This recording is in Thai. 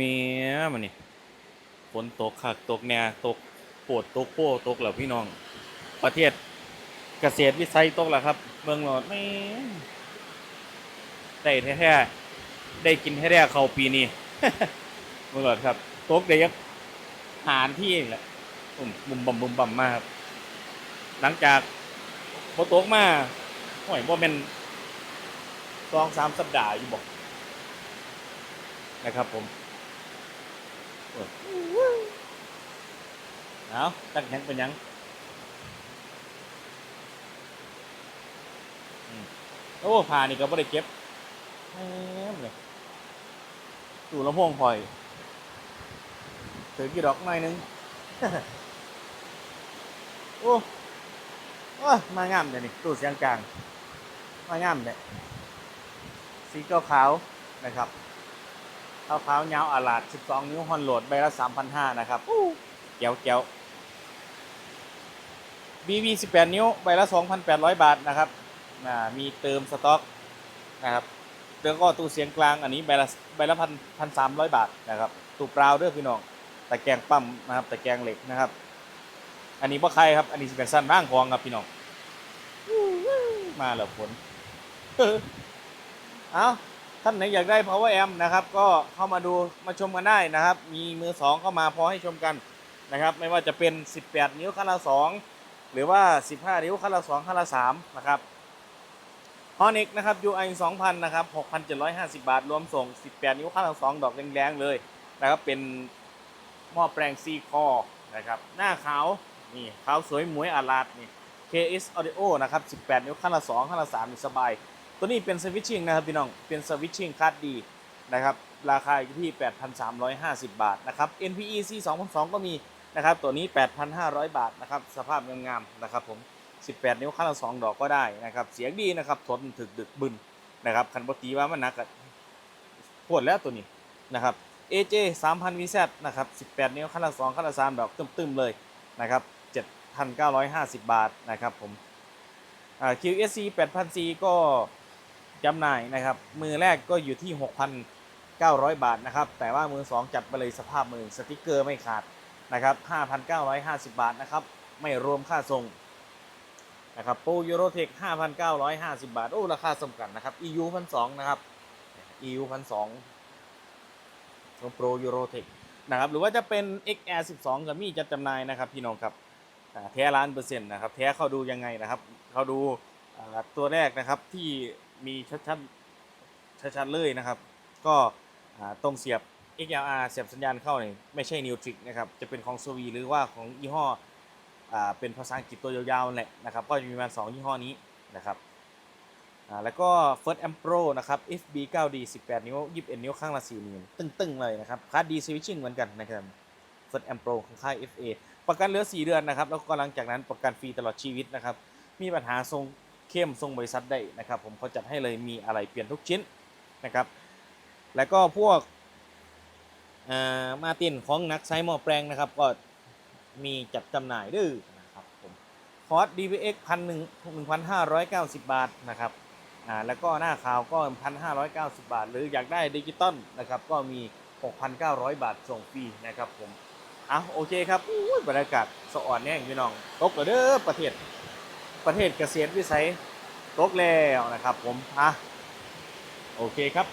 มีมันนี่ฝนตกคักตกแหน่ตกปวดตกโป้ตกแล้วพี่น้อง ประเทศเกษตรวิสัยตกแล้วครับ เมืองหลอดไม่ได้แท้ๆได้กินแท้ๆเขาปีนี้เมืองหลอดครับตกได้ยักหารที่แหละบุ่มบ่มบ่มบุ่มบ่มมากครับหลังจากพอตกมาห่วยบ่เป็นสองสามสัปดาห์อยู่บอกนะครับผม เอาตั้งยังเป็นยังโอ้ผ่านี่ก็ไม่ได้เก็บแหมเลยตู่ลำโพงพลอยถือกี่ดอกหน่อยนึง โอ้โอ้มางามเดี๋ยนี้ตู้เสียงกลาง มางามเนี่ยสีขาขาวๆนะครับ ขาวขาวๆยาวอาลาด 12 นิ้วฮอนโหลดใบละ 3,500 นะครับเกียวเกียว BB 18 นิ้วใบละ 2,800 บาทนะครับมีเติมสต็อกนะครับแล้วก็ตู้เสียงกลางอันนี้ใบละใบละพันพันสามร้อยบาทนะครับตู้เปล่าเด้อพี่น้องตะแกรงปั๊มนะครับตะแกรงเหล็กนะครับ อันนี้บ่ใครครับ อันนี้สเป็นสั้นร่างของครับพี่น้องมาแล้วผล เอ้า ท่านไหนอยากได้ power amp นะครับ ก็เข้ามาดูมาชมกันได้นะครับ มีมือสองเข้ามาพอให้ชมกันนะครับ ไม่ว่าจะเป็น 18 นิ้วคันละ2หรือว่า 15 นิ้วคันละ2คันละ3นะครับฮอนิกนะครับ UI 2000 นะครับ 6,750 บาท รวมส่ง 18 นิ้วคันละ2ดอกแรงๆเลยนะครับ เป็นหม้อแปลงซีคอนะครับ หน้าขาว นี่ขาวสวยหมวยอาลาดนี่ KS Audio นะครับ 18 นิ้วขั้นละ2ขั้นละ3สบาย ตัวนี้เป็นสวิตชิ่งนะครับพี่น้อง เป็นสวิตชิ่งคาดดีนะครับ ราคาอยู่ที่ 8,350 บาทนะครับ NPE C 2002ก็มีนะครับ ตัวนี้ 8,500 บาทนะครับ สภาพงามๆนะครับผม 18 นิ้วขั้นละ2ดอกก็ได้นะครับ เสียงดีนะครับ ทนถึกดึกบึนนะครับ คันปกติว่ามันหนักปวดแล้วตัวนี้นะครับ AJ 3,000 VZ นะครับ 18 นิ้วขั้นละ2ขั้นละ3ดอกตึมๆเลยนะครับ 7,950 บาทนะครับผม QSC 8,000C ก็ จำหน่ายนะครับ มือแรกก็อยู่ที่ 6,900 บาทนะครับ แต่ว่ามือ 2 จัดไปเลยสภาพมือสติกเกอร์ไม่ขาดนะครับ 5,950 บาทนะครับ ไม่รวมค่าส่งนะครับโปรยูโรเทค5,950 บาท โอ้ ราคาสำคัญนะครับ EU 1,200นะครับ EU 1,200ของโปรยูโรเทคนะครับ หรือว่าจะเป็น XR 12กับมีจัดจำหน่ายนะครับพี่น้องครับอ่าแท้ล้านเปอร์เซ็นต์นะครับ แท้เขาดูยังไงนะครับ เขาดูตัวแรกนะครับที่ มีชัดๆชัดๆเลยนะครับ ก็ตรงเสียบ XLR เสียบสัญญาณเข้าเนี่ยไม่ใช่นิวทริกนะครับจะเป็นของโซวีหรือว่าของยี่ห้อเป็นภาษาอังกฤษตัวยาวๆแหละนะครับก็จะมีประมาณสองยี่ห้อนี้นะครับแล้วก็ First Amp Pro นะครับ FB 9D 18 นิ้ว 21 นิ้ว ข้างละ4นิ้วตึ้งๆ เลยนะครับคาดดีสวิตชิ่งเหมือนกันนะครับ First Amp Pro ของค่าย FA ประกันเหลือ 4 เดือนนะครับ แล้วก็หลังจากนั้นประกันฟรีตลอดชีวิตนะครับ มีปัญหาทรง เข้มทรงบริษัทได้นะครับ ผมเขาจัดให้เลยมีอะไรเปลี่ยนทุกชิ้นนะครับ แล้วก็พวกมาตินของนักไซมอแปลงนะครับ ก็มีจัดจำหน่ายด้วยนะครับผมคอร์ส DVX พันหนึ่งหนึ่งพันห้าร้อยเก้าสิบบาทนะครับอ่าแล้วก็หน้าข่าวก็พันห้าร้อยเก้าสิบบาท หรืออยากได้ดิจิตอลนะครับ ก็มี6,900บาทส่งฟรีนะครับผมอะโอเคครับอุ้ยบรรยากาศสะอ่อนแน่พี่น้องตกแล้วเด้อประเทศ ประเทศเกษตรวิสัยตกแล้วนะครับผมอะโอเคครับ